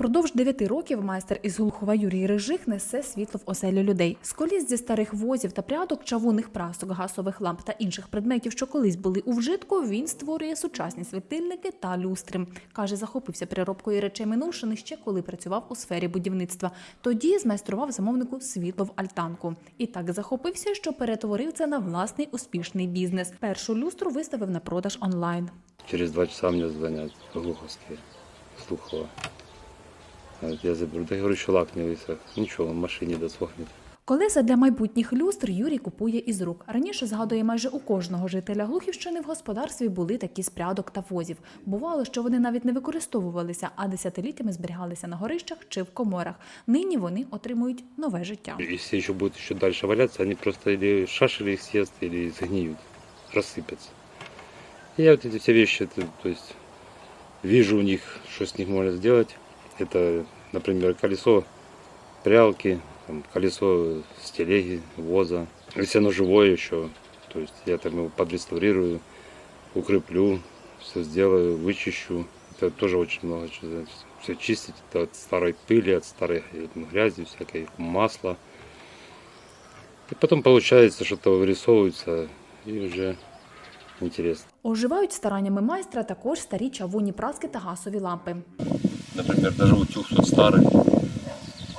Впродовж 9 років майстер із Глухова Юрій Рижих несе світло в оселю людей. З коліс зі старих возів та прядок, чавунних прасок, гасових ламп та інших предметів, що колись були у вжитку, він створює сучасні світильники та люстри. Каже, захопився переробкою речей минувшини ще коли працював у сфері будівництва. Тоді змайстрував замовнику світло в альтанку. І так захопився, що перетворив це на власний успішний бізнес. Першу люстру виставив на продаж онлайн. Через два часа мне звонят глуховские, Слухова. Говорят, Я заберу. Да я говорю, еще лак не высох. Ничего, в машине досохнет. Колеса для майбутніх люстр Юрій купує із рук. Раніше згадує, майже у кожного жителя Глухівщини в господарстві були такі з прядок та возів. Бувало, що вони навіть не використовувалися, а десятиліттями зберігалися на горищах чи в коморах. Нині вони отримують нове життя. Если еще будут еще дальше валяться, они просто или шашели их съест, или сгниют, рассыпятся. И я вот эти все вещи, то, то есть, вижу у них, что с них можно сделать. Это, например, колесо прялки, там, колесо с телеги, воза. Если оно живое еще, то есть я там его подреставрирую, укреплю, все сделаю, вычищу. Это тоже очень много чего. Все чистить это от старой пыли, от старой э, грязи, всякой масла. И потом получается, что-то вырисовывается, и уже интересно. Оживають стараннями майстра також старі чавунні праски та гасові лампи. Например, даже утюг тот старый,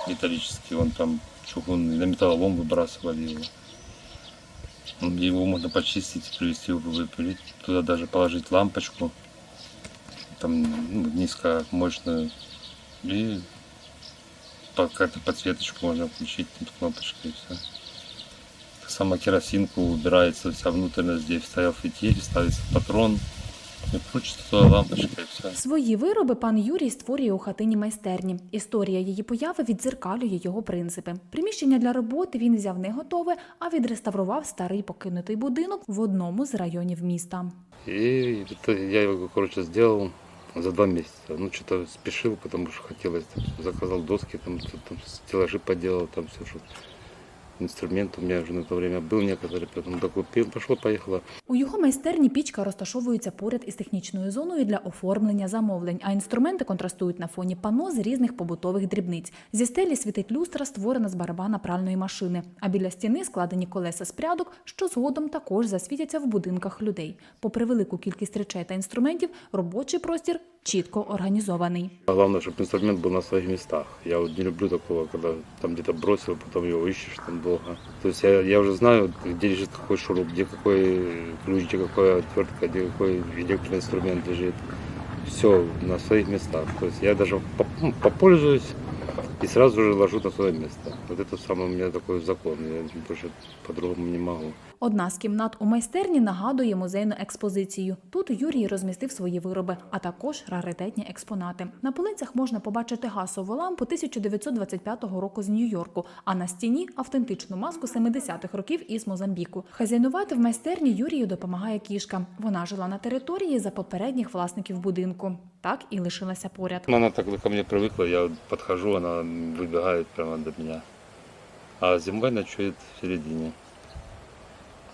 металлический, он там чугунный, на металлолом выбрасывали его. Его можно почистить, привести, выпилить, туда даже положить лампочку, там ну, низкомощную, и по- как-то подсветочку можно включить там, кнопочкой и все. Само керосинку убирается вся внутренность, здесь стоял фитиль, ставится патрон, крутится туда лампочка все. Свої вироби пан Юрій створює у хатині майстерні. Історія її появи відзеркалює його принципи. Приміщення для роботи він взяв не готове, а відреставрував старий покинутий будинок в одному з районів міста. И это я его, короче, сделал за два месяца. Ну, что-то спешил, потому что хотелось. там, Заказал доски, там, там стеллажи поделал, там все, что инструмент у меня уже на то время был некоторые, потом докупил, пошло, поехало. У його майстерні пічка розташовується поряд із технічною зоною для оформлення замовлень, а інструменти контрастують на фоні пано з різних побутових дрібниць. Зі стелі світить люстра, створена з барабана пральної машини. А біля стіни складені колеса з прядок, що згодом також засвітяться в будинках людей. Попри велику кількість речей та інструментів, робочий простір чітко організований. А Главное, чтобы инструмент был на своих местах. Я вот не люблю такого, когда там где-то бросил, потом его ищешь там долго. То есть я, я уже знаю, где лежит какой шуруп, где какой ключ, где какая отвертка, где какой электроинструмент лежит. Все на своих местах. То есть я даже по- ну, попользуюсь и сразу же ложу на свое место. Вот это самый у меня такой закон. Я больше по-другому не могу. Одна з кімнат у майстерні нагадує музейну експозицію. Тут Юрій розмістив свої вироби, а також раритетні експонати. На полицях можна побачити гасову лампу 1925 року з Нью-Йорку, а на стіні автентичну маску 70-х років із Мозамбіку. Хазяйнувати в майстерні Юрію допомагає кішка. Вона жила на території за попередніх власників будинку. Так і лишилася поряд. Она так ко мне привыкла, я вот подхожу, она выбегает прямо до меня. А зимой ночует в середине.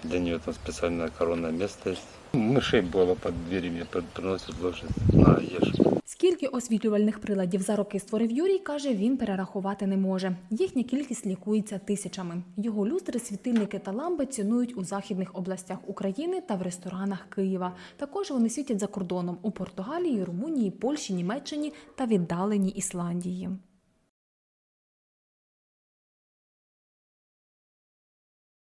Для нее там специальное коронное место есть. Мышей было под дверями, под- приносят ложит. На, ешь. Скільки освітлювальних приладів за роки створив Юрій, каже, він перерахувати не може. Їхня кількість лікується тисячами. Його люстри, світильники та лампи цінують у західних областях України та в ресторанах Києва. Також вони світять за кордоном у Португалії, Румунії, Польщі, Німеччині та віддаленій Ісландії.